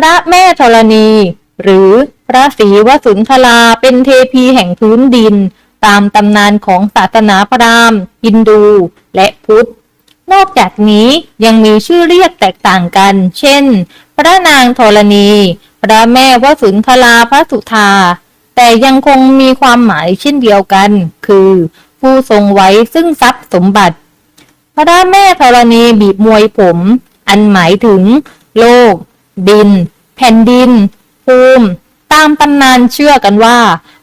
พระแม่ธรณี หรือพระศรีวสุนทราเป็นเทพีแห่งพื้นดิน ตามตำนานของศาสนาพราหมณ์ฮินดู และพุทธ นอกจากนี้ยังมีชื่อเรียกแตกต่างกัน เช่น พระนางธรณี พระแม่วสุนทราพระสุธา แต่ยังคงมีความหมายเช่นเดียวกัน คือ ผู้ทรงไว้ซึ่งทรัพย์สมบัติ พระแม่ธรณีบีบมวยผม อันหมายถึง โลก ดิน แผ่นดิน ภูมิ ตามตำนานเชื่อกันว่า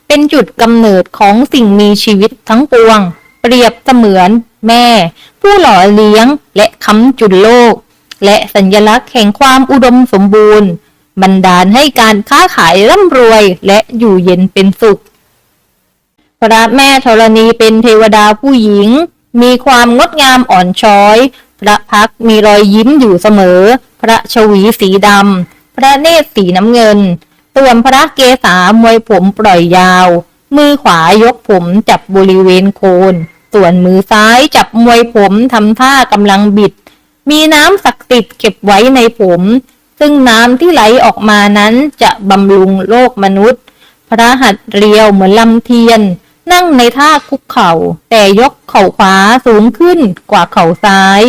เป็นจุดกำเนิดของสิ่งมีชีวิตทั้งปวง เปรียบเสมือนแม่ ผู้หล่อเลี้ยงและค้ำจุนโลก และสัญลักษณ์แห่งความอุดมสมบูรณ์ บันดาลให้การค้าขายร่ำรวยและอยู่เย็นเป็นสุข พระแม่ธรณีเป็นเทวดาผู้หญิงมีความงดงามอ่อนช้อย พระพักมีรอยยิ้มอยู่เสมอ พระชวีสีดำ พระเนตรสีน้ำเงิน ส่วนพระเกศามวยผมปล่อยยาว มือขวายกผมจับบริเวณโคน ส่วนมือซ้ายจับมวยผมทำท่ากำลังบิด มีน้ำศักดิ์สิทธิ์เก็บไว้ในผม ซึ่งน้ำที่ไหลออกมานั้นจะบำรุงโลกมนุษย์ พระหัตถ์เรียวเหมือนลำเทียน นั่งในท่าคุกเข่า แต่ยกเข่าขวาสูงขึ้นกว่าเข่าซ้าย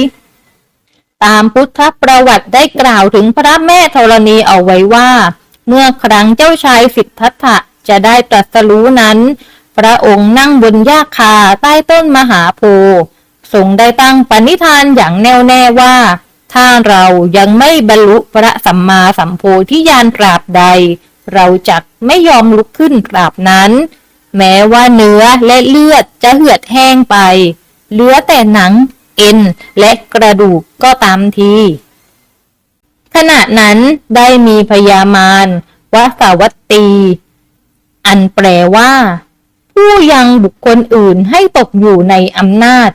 ตามพุทธประวัติได้กล่าวถึงพระแม่ธรณีเอาไว้ว่า เมื่อครั้งเจ้าชายสิทธัตถะจะได้ตรัสรู้นั้น พระองค์นั่งบนหญ้าคาใต้ต้นมหาโพธิ์ทรงได้ตั้งปณิธานอย่างแน่วแน่ว่า ถ้าเรายังไม่บรรลุพระสัมมาสัมโพธิญาณกราบใด เราจักไม่ยอมลุกขึ้นกราบนั้น แม้ว่าเนื้อและเลือดจะเหือดแห้งไป เหลือแต่หนัง เอ็น และกระดูกก็ตามที ขณะนั้นได้มีพญามารวสาวัตตี อันแปลว่า ผู้ยังบุคคลอื่นให้ตกอยู่ในอำนาจ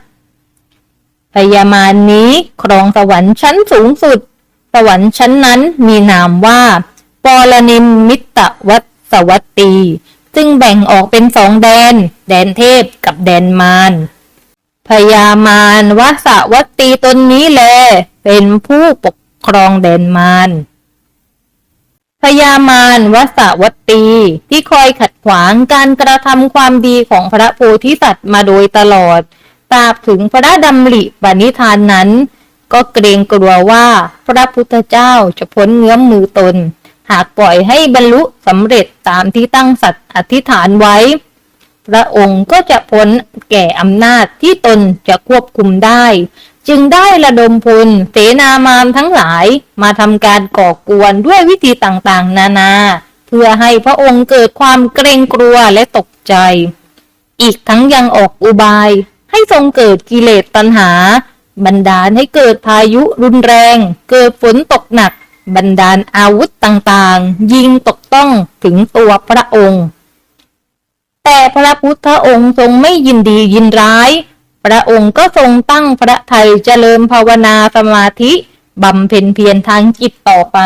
พญามารนี้ครองสวรรค์ชั้นสูงสุด สวรรค์ชั้นนั้นมีนามว่าปรนิมมิตวัสวัตตี ซึ่งแบ่งออกเป็นสองแดน แดนเทพกับแดนมารพญามารวสวัตตีตนนี้แล เป็นผู้ปกครองแดนมารพญามารวสวัตตีที่คอยขัดขวางการกระทำความดีของพระโพธิสัตว์มาโดยตลอดตราบถึงพระดำริปณิธานนั้น ก็เกรงกลัวว่าพระพุทธเจ้าจะพ้นเงื้อมมือตน หากปล่อยให้บรรลุสำเร็จตามที่ตั้งสัตย์อธิษฐานไว้ พระองค์ก็จะพ้นแก่อำนาจที่ตนจะควบคุมได้ จึงได้ระดมพลเสนามารทั้งหลายมาทำการก่อกวนด้วยวิธีต่างๆ นานา เพื่อให้พระองค์เกิดความเกรงกลัวและตกใจ อีกทั้งยังออกอุบาย ให้ทรงเกิดกิเลสตัณหา บันดาลให้เกิดพายุรุนแรง เกิดฝนตกหนัก บันดาลอาวุธต่างๆ ยิงตกต้องถึงตัวพระองค์ แต่พระพุทธองค์ทรงไม่ยินดียินร้าย พระองค์ก็ทรงตั้งพระทัยเจริญภาวนาสมาธิบำเพ็ญเพียรทางจิตต่อไป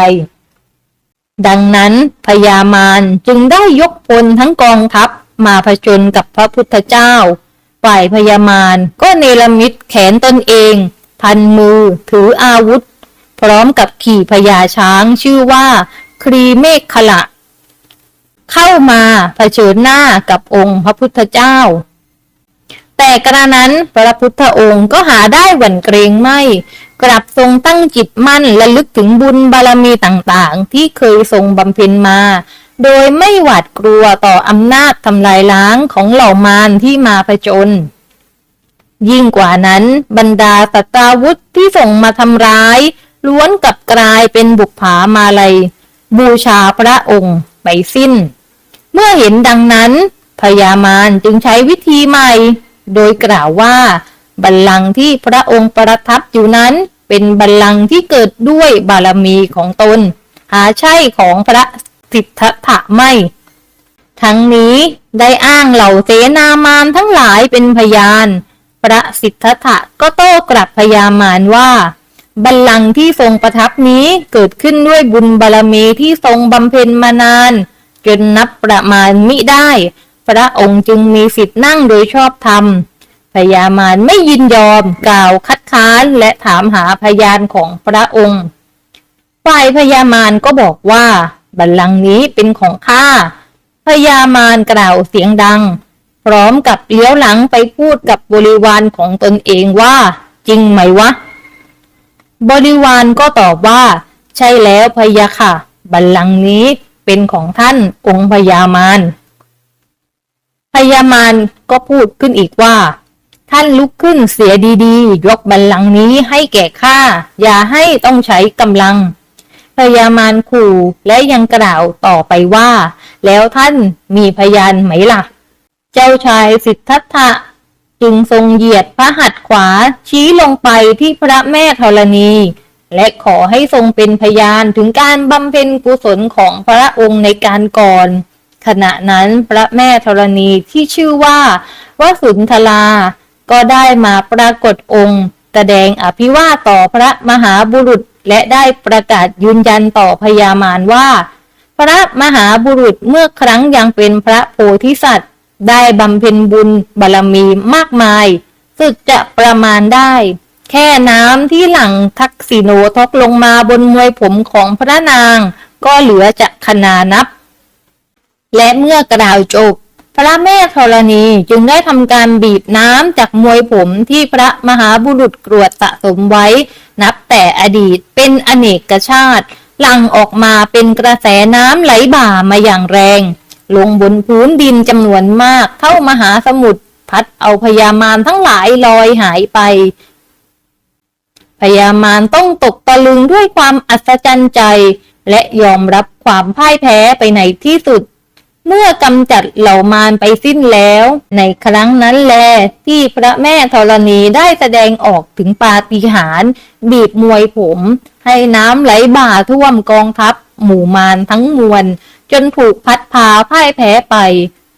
ดังนั้นพญามารจึงได้ยกพลทั้งกองทัพมาผจญกับพระพุทธเจ้า ฝ่ายพญามารก็เนรมิตแขนตนเอง พันมือถืออาวุธ พร้อมกับขี่พญาช้างชื่อว่า ครีเมฆขละ เข้ามาเผชิญหน้ากับองค์พระพุทธเจ้า แต่กระนั้นพระพุทธองค์ก็หาได้หวั่นเกรงไม่ กลับทรงตั้งจิตมั่นและลึกถึงบุญบารมีต่างๆ ที่เคยทรงบำเพ็ญมาโดยไม่หวาดกลัวต่ออำนาจทำลายล้างของเหล่ามารที่มาผจญยิ่งกว่านั้นบรรดาสัตราวุธที่ส่งมาทำร้าย ล้วนกับกลายเป็นบุกผามาลัย บูชาพระองค์ไปสิ้น เมื่อเห็นดังนั้นพญามารจึงใช้วิธีใหม่ โดยกล่าวว่า บัลลังก์ที่พระองค์ประทับอยู่นั้น เป็นบัลลังก์ที่เกิดด้วยบารมีของตน หาใช่ของพระสิทธัตถะไม่ ทั้งนี้ได้อ้างเหล่าเสนามารทั้งหลายเป็นพยาน พระสิทธัตถะก็โต้กลับพญามารว่า บัลลังก์ที่ทรงประทับนี้เกิดขึ้นด้วยบุญบารมีที่ทรงบำเพ็ญมานาน จนนับประมาณมิได้ พระองค์จึงมีสิทธินั่งโดยชอบธรรมพญามารไม่ยินยอมกล่าวคัดค้านและถามหาพยานของพระองค์ฝ่ายพญามารก็บอกว่า บัลลังก์นี้เป็นของข้าพญามารกล่าวเสียงดัง พร้อมกับเลี้ยวหลังไปพูดกับบริวารของตนเองว่า จริงไหมวะ บริวารก็ตอบว่า ใช่แล้วพยะค่ะ บัลลังก์นี้เป็นของท่านองค์พญามารพญามารก็พูดขึ้นอีกว่า ท่านลุกขึ้นเสียดีๆ ยกบัลลังก์นี้ให้แก่ข้าอย่าให้ต้องใช้กำลังพญามารขู่และยังกล่าวต่อไปว่า แล้วท่านมีพยานไหมล่ะ เจ้าชายสิทธัตถะ จึงทรงเหยียดพระหัตถ์ขวาชี้ลงไปที่พระแม่ธรณี และขอให้ทรงเป็นพยานถึงการบำเพ็ญกุศลของพระองค์ในการก่อน ขณะนั้นพระแม่ธรณีที่ชื่อว่าวสุนทราก็ได้มาปรากฏองค์แสดงอภิวาต่อพระมหาบุรุษและได้ประกาศยืนยันต่อพญามารว่า พระมหาบุรุษเมื่อครั้งยังเป็นพระโพธิสัตว์ ได้บำเพ็ญบุญบารมีมากมาย สุดจะประมาณได้ แค่น้ำที่หลังทักษิโนทกลงมาบนมวยผมของพระนาง ก็เหลือจะขนานับ และเมื่อกล่าวจบ พระแม่ธรณีจึงได้ทำการบีบน้ำจากมวยผมที่พระมหาบุรุษกรวดสะสมไว้ นับแต่อดีตเป็นอเนกชาติหลั่งออกมาเป็นกระแสน้ำไหลบ่ามาอย่างแรง ลงบนพื้นดินจำนวนมากเท่ามหาสมุทรพัดเอาพญามารทั้งหลายลอยหายไป พญามารต้องตกตะลึงด้วยความอัศจรรย์ใจ และยอมรับความพ่ายแพ้ไปในที่สุด เมื่อกำจัดเหล่ามารไปสิ้นแล้ว ในครั้งนั้นแล ที่พระแม่ธรณีได้แสดงออกถึงปาฏิหาริย์บีบมวยผม ให้น้ำไหลบ่าท่วมกองทัพ หมู่มารทั้งมวล จนถูกพัดพาพ่ายแพ้ไป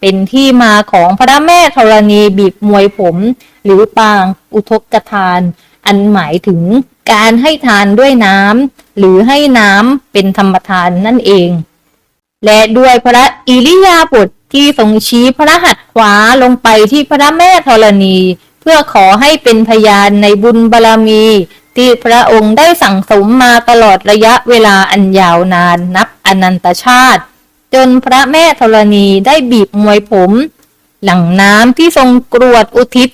เป็นที่มาของพระแม่ธรณีบีบมวยผม หรือปางอุทกทาน อันหมายถึงการให้ทานด้วยน้ำหรือให้น้ำเป็นธรรมทานนั่นเอง และด้วยพระอิริยาบถที่ทรงชี้พระหัตถ์ขวาลงไปที่พระแม่ธรณี เพื่อขอให้เป็นพยานในบุญบารมี ที่พระองค์ได้สั่งสมมาตลอดระยะเวลาอันยาวนานนับอนันตชาติ จนพระแม่ธรณีได้บีบมวยผม หลังน้ำที่ทรงกรวดอุทิศ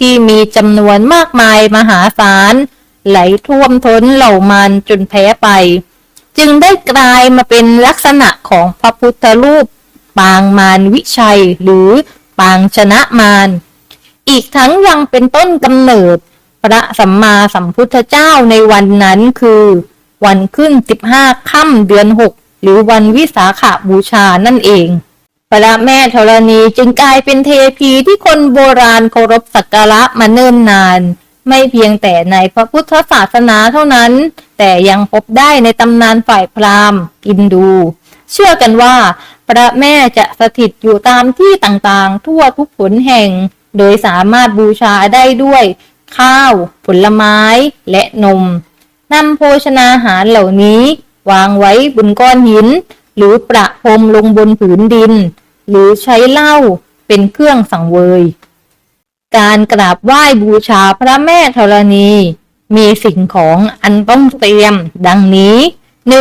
ที่มีจำนวนมากมายมหาศาล ไหลท่วมท้นเหล่ามารจนแพ้ไป จึงได้กลายมาเป็นลักษณะของพระพุทธรูป ปางมารวิชัยหรือปางชนะมารอีกทั้งยังเป็นต้นกำเนิด พระสัมมาสัมพุทธเจ้าในวันนั้นคือ วันขึ้น15ค่ำเดือน6 หรือวันวิสาขาบูชานั่นเอง พระแม่ธรณีจึงกลายเป็นเทพีที่คนโบราณเคารพสักการะมาเนิ่นนาน ไม่เพียงแต่ในพระพุทธศาสนาเท่านั้น แต่ยังพบได้ในตำนานฝ่ายพราหมณ์อินดู เชื่อกันว่า พระแม่จะสถิตอยู่ตามที่ต่างๆ ทั่วทุกผลแห่ง โดยสามารถบูชาได้ด้วยข้าว ผลไม้ และนมนำโภชนาหารเหล่านี้ วางไว้บนก้อนหิน หรือประพรมลงบนผืนดิน หรือใช้เหล้าเป็นเครื่องสังเวย การกราบไหว้บูชาพระแม่ธรณี มีสิ่งของอันต้องเตรียมดังนี้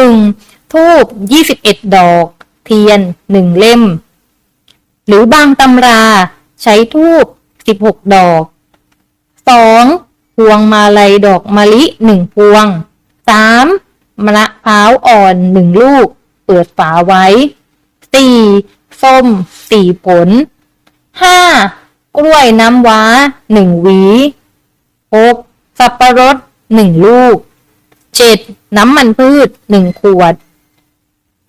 1. ทูบ21 ดอก เทียน 1 เล่ม หรือบางตำราใช้ทูบ16 ดอก 2. พวงมาลัยดอกมะลิ 1 พวง 3. มะพร้าวอ่อน1ลูก เปิดฝาไว้ 4. ส้ม4ผล 5. กล้วยน้ำว้า1หวี 6. สับปะรด1ลูก 7. น้ำมันพืช1ขวด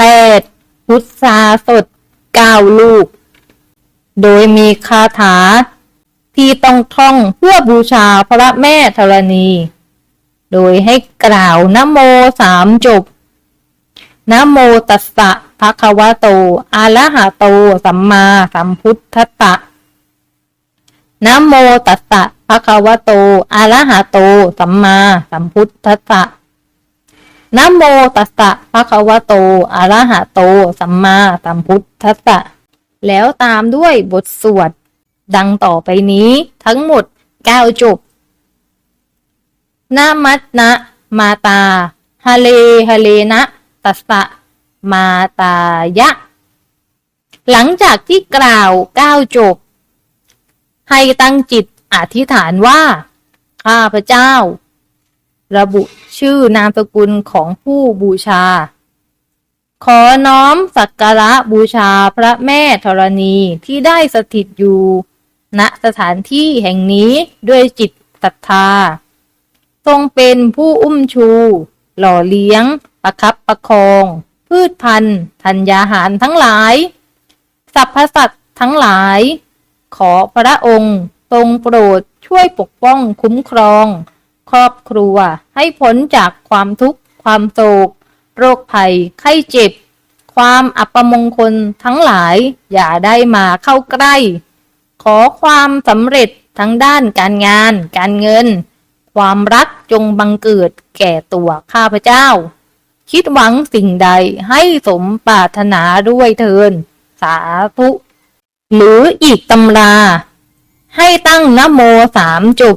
8. พุทราสด9ลูก โดยมีคาถาที่ต้องท่องเพื่อบูชาพระแม่ธรณี โดยให้กล่าวนะโมสามจบนะโมตัสสะภะคะวะโตอะระหะโต สัมมาสัมพุทธัสสะนะโมตัสสะภะคะวะโตอะระหะโต สัมมาสัมพุทธัสสะนะโมตัสสะภะคะวะโตอะระหะโต สัมมาสัมพุทธัสสะแล้วตามด้วยบทสวด ดังต่อไปนี้ทั้งหมด 9 จบ นามัตนะ มาตาฮะเลฮะเลนะตัสสะมาตายะ หลังจากที่กล่าวก้าวจบ ให้ตั้งจิตอธิษฐานว่า ข้าพเจ้า ระบุชื่อนามสกุลของผู้บูชา ขอน้อมสักการะบูชาพระแม่ธรณีที่ได้สถิตอยู่ ณสถานที่แห่งนี้ด้วยจิตศรัทธา รงเป็นผู้อุ้มชู หล่อเลี้ยง ประคับประคอง พืชพันธุ์ธัญญาหารทั้งหลายสรรพสัตว์ทั้งหลาย ขอพระองค์ทรงโปรดช่วยปกป้องคุ้มครอง ครอบครัวให้พ้นจากความทุกข์ ความโศก โรคภัย ไข้เจ็บ ความอัปมงคลทั้งหลายอย่าได้มาเข้าใกล้ ขอความสำเร็จทั้งด้านการงาน การเงิน ความรักจงบังเกิดแก่ตัวข้าพเจ้า คิดหวังสิ่งใดให้สมปรารถนาด้วยเทิน สาธุ หรืออีกตำรา ให้ตั้งนะโมสามจบ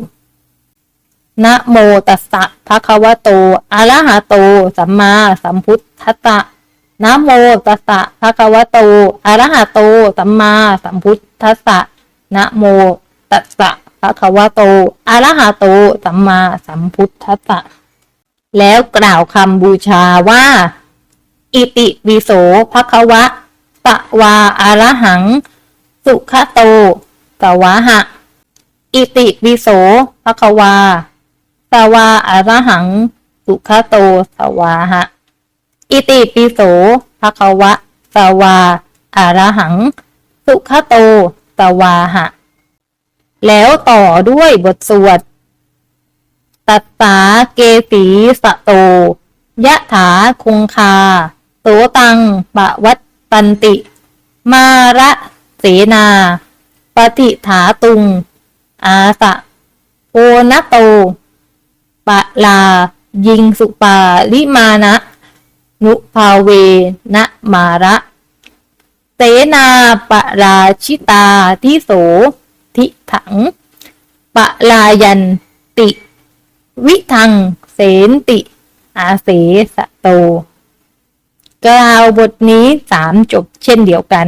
นะโมตัสสะภะคะวะโต อะระหะโต สัมมาสัมพุทธัสสะนะโมตัสสะภะคะวะโต อะระหะโต สัมมาสัมพุทธัสสะนะโมตัสสะ ภะคะวะโตอะระหะโต สัมมาสัมพุทธัสสะ แล้วกล่าวคำบูชาว่า อิติวิโสภควะปะวาอารหัง สุขโตสวะหะ อิติวิโสภควาสวาอารหัง สุขโตสวาหะ อิติปิโสภควะสวาอารหัง สุขโตสวาหะ แล้วต่อด้วยบทสวด ตัสสาเกสีสะโต ยะถาคงคาโสตังปะวัตตันติ มาระเสนา ปฏิถาตุง อาสะโอนโต ปะลา ยิงสุปาลิมานะ นุภาเวนะมาระ เสนาปะราชิตาทิโส ทิถัง ปะลายันติ วิทัง เสนติ อาเสสะโต กล่าวบทนี้สามจบเช่นเดียวกัน